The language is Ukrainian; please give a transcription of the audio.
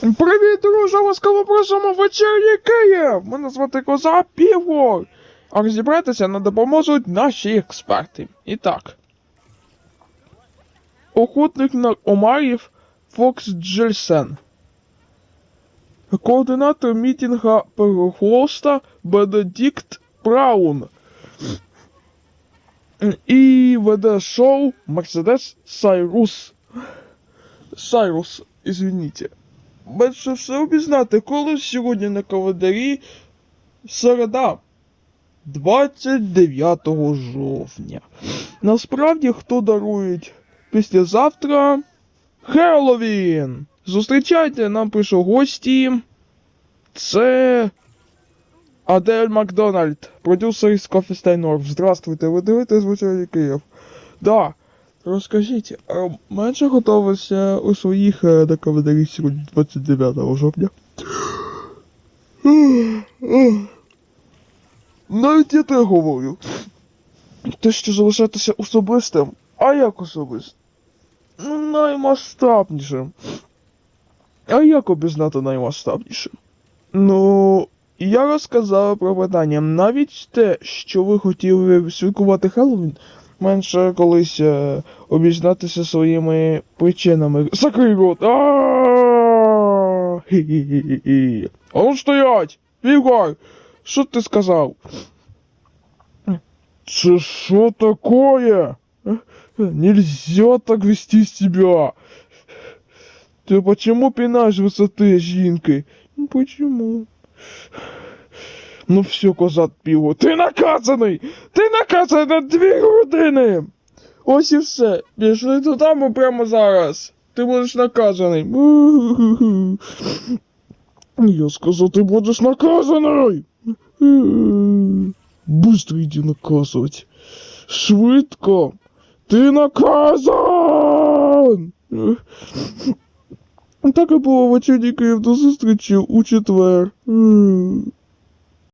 Привіт, друже! Ласкаво просимо вечірній Київ! Мене звати Коза Півор. А розібратися нам допоможуть наші експерти. І так. Охотник на омарів Фокс Джельсен. Координатор мітінга Перехоста Бенедикт Браун. І веде шоу Мерседес Сайрус. Сайрус, извините. Менше все обізнати, коли сьогодні на календарі середа. 29 жовтня. Насправді, хто дарують післязавтра Хеллоуін. Зустрічайте, нам пише гості. Це Адель Макдональд, продюсер із Coffee North. Здравствуйте, ви дивитесь звичайний Київ. Да. Розкажіть, а менше готувався у своїх сьогодні 29 жовтня? Навіть я те говорю. Те, що залишатися особистим, а як особистим? Ну, наймасштабнішим. А як обізнати наймасштабнішим? Ну, я розказав про питання. Навіть те, що ви хотіли святкувати Хеллоуін, менше колись е, обізнатися своїми причинами. Закрий рот! А Хі-хі-хі-хі. А ну стоять! Ігор! Що ти сказав? Це що такое? Нельзя так вести себя. Ты почему пинаешь высоты жінки? Ну почему? Ну все, козат пиво. Ти наказаний! Ти наказаний на дві години! Ось і все. Пішли додому прямо зараз. Ти будеш наказаний. Я сказав, ти будеш наказаний. Быстро йди наказувати. Швидко. Ти наказан! Так і було вечірній Київ до зустрічі у четвер.